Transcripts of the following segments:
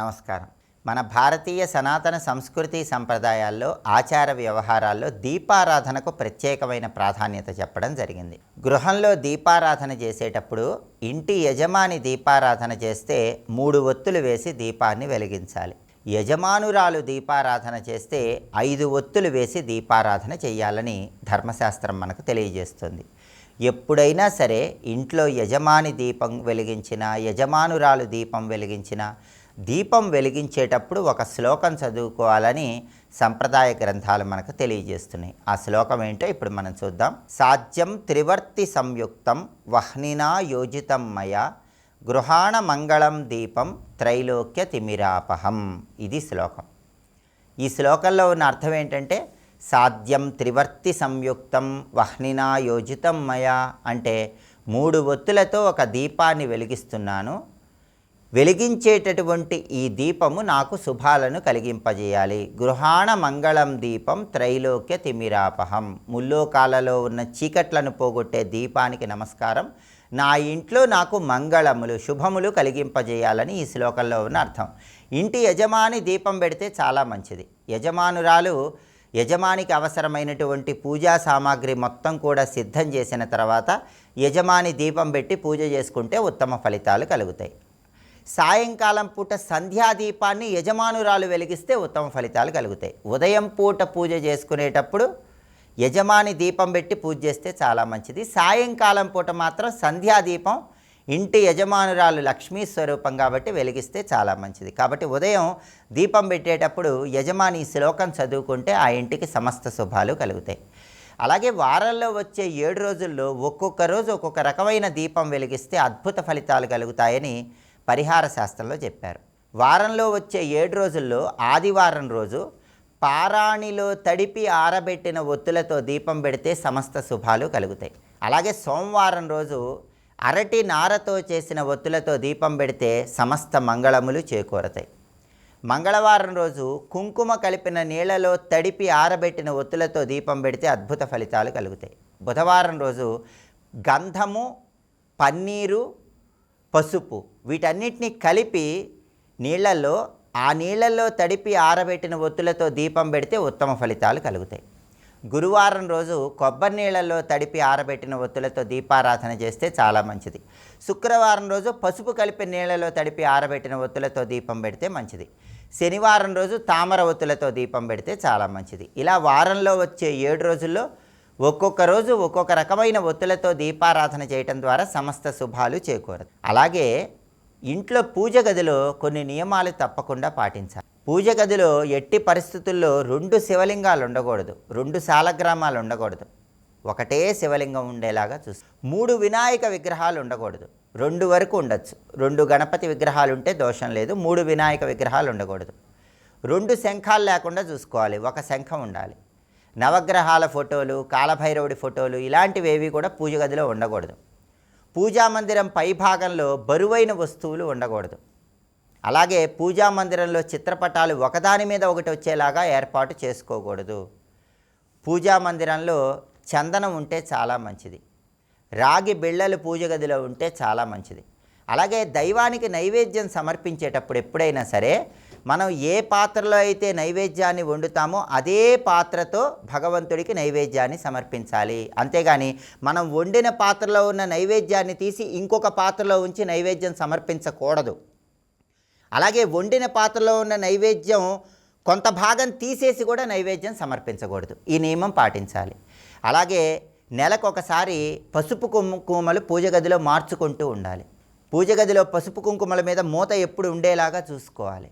నమస్కారం. మన భారతీయ సనాతన సంస్కృతి సంప్రదాయాల్లో ఆచార వ్యవహారాల్లో దీపారాధనకు ప్రత్యేకమైన ప్రాధాన్యత చెప్పడం జరిగింది. గృహంలో దీపారాధన చేసేటప్పుడు ఇంటి యజమాని దీపారాధన చేస్తే మూడు ఒత్తులు వేసి దీపాన్ని వెలిగించాలి. యజమానురాలు దీపారాధన చేస్తే ఐదు ఒత్తులు వేసి దీపారాధన చేయాలని ధర్మశాస్త్రం మనకు తెలియజేస్తుంది. ఎప్పుడైనా సరే ఇంట్లో యజమాని దీపం వెలిగించిన యజమానురాలు దీపం వెలిగించిన దీపం వెలిగించేటప్పుడు ఒక శ్లోకం చదువుకోవాలని సంప్రదాయ గ్రంథాలు మనకు తెలియజేస్తున్నాయి. ఆ శ్లోకం ఏంటో ఇప్పుడు మనం చూద్దాం. సాధ్యం త్రివర్తి సంయుక్తం వహ్నినా యోజితం మయ గృహాణ మంగళం దీపం త్రైలోక్య తిమిరాపహం. ఇది శ్లోకం. ఈ శ్లోకంలో ఉన్న అర్థం ఏంటంటే సాధ్యం త్రివర్తి సంయుక్తం వహ్నినా యోజితం మయా అంటే మూడు ఒత్తులతో ఒక దీపాన్ని వెలిగిస్తున్నాను. వెలిగించేటటువంటి ఈ దీపము నాకు శుభాలను కలిగింపజేయాలి. గృహాణ మంగళం దీపం త్రైలోక్య తిమిరాపహం. ముల్లోకాలలో ఉన్న చీకట్లను పోగొట్టే దీపానికి నమస్కారం. నా ఇంట్లో నాకు మంగళములు శుభములు కలిగింపజేయాలని ఈ శ్లోకంలో ఉన్న అర్థం. ఇంటి యజమాని దీపం పెడితే చాలా మంచిది. యజమానురాలు యజమానికి అవసరమైనటువంటి పూజా సామాగ్రి మొత్తం కూడా సిద్ధం చేసిన తర్వాత యజమాని దీపం పెట్టి పూజ చేసుకుంటే ఉత్తమ ఫలితాలు కలుగుతాయి. సాయంకాలం పూట సంధ్యాదీపాన్ని యజమానురాలు వెలిగిస్తే ఉత్తమ ఫలితాలు కలుగుతాయి. ఉదయం పూట పూజ చేసుకునేటప్పుడు యజమాని దీపం పెట్టి పూజ చేస్తే చాలా మంచిది. సాయంకాలం పూట మాత్రం సంధ్యాదీపం ఇంటి యజమానురాలు లక్ష్మీ స్వరూపం కాబట్టి వెలిగిస్తే చాలా మంచిది. కాబట్టి ఉదయం దీపం పెట్టేటప్పుడు యజమాని శ్లోకం చదువుకుంటే ఆ ఇంటికి సమస్త శుభాలు కలుగుతాయి. అలాగే వారంలో వచ్చే ఏడు రోజుల్లో ఒక్కొక్క రోజు ఒక్కొక్క రకమైన దీపం వెలిగిస్తే అద్భుత ఫలితాలు కలుగుతాయని పరిహార శాస్త్రంలో చెప్పారు. వారంలో వచ్చే ఏడు రోజుల్లో ఆదివారం రోజు పారాణిలో తడిపి ఆరబెట్టిన ఒత్తులతో దీపం పెడితే సమస్త శుభాలు కలుగుతాయి. అలాగే సోమవారం రోజు అరటి నారతో చేసిన ఒత్తులతో దీపం పెడితే సమస్త మంగళములు చేకూరతాయి. మంగళవారం రోజు కుంకుమ కలిపిన నీళ్ళలో తడిపి ఆరబెట్టిన ఒత్తులతో దీపం పెడితే అద్భుత ఫలితాలు కలుగుతాయి. బుధవారం రోజు గంధము పన్నీరు పసుపు వీటన్నిటిని కలిపి నీళ్ళలో ఆ నీళ్ళలో తడిపి ఆరబెట్టిన ఒత్తులతో దీపం పెడితే ఉత్తమ ఫలితాలు కలుగుతాయి. గురువారం రోజు కొబ్బరి నీళ్ళల్లో తడిపి ఆరబెట్టిన ఒత్తులతో దీపారాధన చేస్తే చాలా మంచిది. శుక్రవారం రోజు పసుపు కలిపి నీళ్ళలో తడిపి ఆరబెట్టిన ఒత్తులతో దీపం పెడితే మంచిది. శనివారం రోజు తామర ఒత్తులతో దీపం పెడితే చాలా మంచిది. ఇలా వారంలో వచ్చే ఏడు రోజుల్లో ఒక్కొక్క రోజు ఒక్కొక్క రకమైన ఒత్తులతో దీపారాధన చేయటం ద్వారా సమస్త శుభాలు చేకూరదు అలాగే ఇంట్లో పూజ గదిలో కొన్ని నియమాలు తప్పకుండా పాటించాలి. పూజ గదిలో ఎట్టి పరిస్థితుల్లో రెండు శివలింగాలు ఉండకూడదు రెండు శాలగ్రామాలు ఉండకూడదు. ఒకటే శివలింగం ఉండేలాగా చూసి మూడు వినాయక విగ్రహాలు ఉండకూడదు రెండు వరకు ఉండొచ్చు. రెండు గణపతి విగ్రహాలు ఉంటే దోషం లేదు మూడు వినాయక విగ్రహాలు ఉండకూడదు. రెండు శంఖాలు లేకుండా చూసుకోవాలి ఒక శంఖం ఉండాలి. నవగ్రహాల ఫోటోలు కాలభైరవుడి ఫోటోలు ఇలాంటివి ఏవి కూడా పూజ గదిలో ఉండకూడదు. పూజా మందిరం పై భాగంలో బరువైన వస్తువులు ఉండకూడదు. అలాగే పూజా మందిరంలో చిత్రపటాలు ఒకదాని మీద ఒకటి వచ్చేలాగా ఏర్పాటు చేసుకోకూడదు. పూజా మందిరంలో చందనం ఉంటే చాలా మంచిది. రాగి బిళ్ళలు పూజ గదిలో ఉంటే చాలా మంచిది. అలాగే దైవానికి నైవేద్యం సమర్పించేటప్పుడు ఎప్పుడైనా సరే మనం ఏ పాత్రలో అయితే నైవేద్యాన్ని వండుతామో అదే పాత్రతో భగవంతుడికి నైవేద్యాన్ని సమర్పించాలి. అంతేగాని మనం వండిన పాత్రలో ఉన్న నైవేద్యాన్ని తీసి ఇంకొక పాత్రలో ఉంచి నైవేద్యం సమర్పించకూడదు. అలాగే వండిన పాత్రలో ఉన్న నైవేద్యం కొంత భాగం తీసేసి కూడా నైవేద్యం సమర్పించకూడదు. ఈ నియమం పాటించాలి. అలాగే నెలకొకసారి పసుపు కుంకుమలు పూజ గదిలో మార్చుకుంటూ ఉండాలి. పూజ గదిలో పసుపు కుంకుమల మీద మూత ఎప్పుడు ఉండేలాగా చూసుకోవాలి.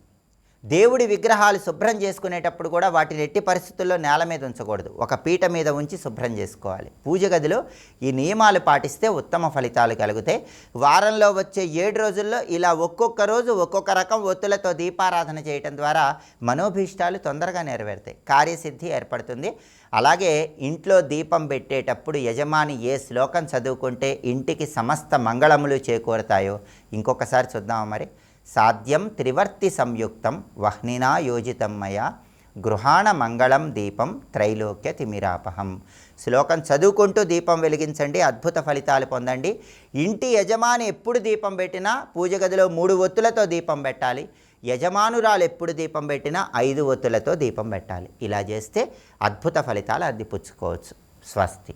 దేవుడి విగ్రహాలు శుభ్రం చేసుకునేటప్పుడు కూడా వాటిని ఎట్టి పరిస్థితుల్లో నేల మీద ఉంచకూడదు. ఒక పీట మీద ఉంచి శుభ్రం చేసుకోవాలి. పూజ గదిలో ఈ నియమాలు పాటిస్తే ఉత్తమ ఫలితాలు కలుగుతాయి వారంలో వచ్చే ఏడు రోజుల్లో ఇలా ఒక్కొక్క రోజు ఒక్కొక్క రకం ఒత్తులతో దీపారాధన చేయటం ద్వారా మనోభీష్టాలు తొందరగా నెరవేరుతాయి. కార్యసిద్ధి ఏర్పడుతుంది. అలాగే ఇంట్లో దీపం పెట్టేటప్పుడు యజమాని ఏ శ్లోకం చదువుకుంటే ఇంటికి సమస్త మంగళములు చేకూరుతాయో ఇంకొకసారి చూద్దామా మరి? సాధ్యం త్రివర్తి సంయుక్తం వహ్నినా యోజితం మయా గృహాణ మంగళం దీపం త్రైలోక్య తిమిరాపహం. శ్లోకం చదువుకుంటూ దీపం వెలిగించండి అద్భుత ఫలితాలు పొందండి. ఇంటి యజమాని ఎప్పుడు దీపం పెట్టినా పూజ గదిలో మూడు ఒత్తులతో దీపం పెట్టాలి. యజమానురాలు ఎప్పుడు దీపం పెట్టినా ఐదు ఒత్తులతో దీపం పెట్టాలి. ఇలా చేస్తే అద్భుత ఫలితాలు అందిపుచ్చుకోవచ్చు. స్వస్తి.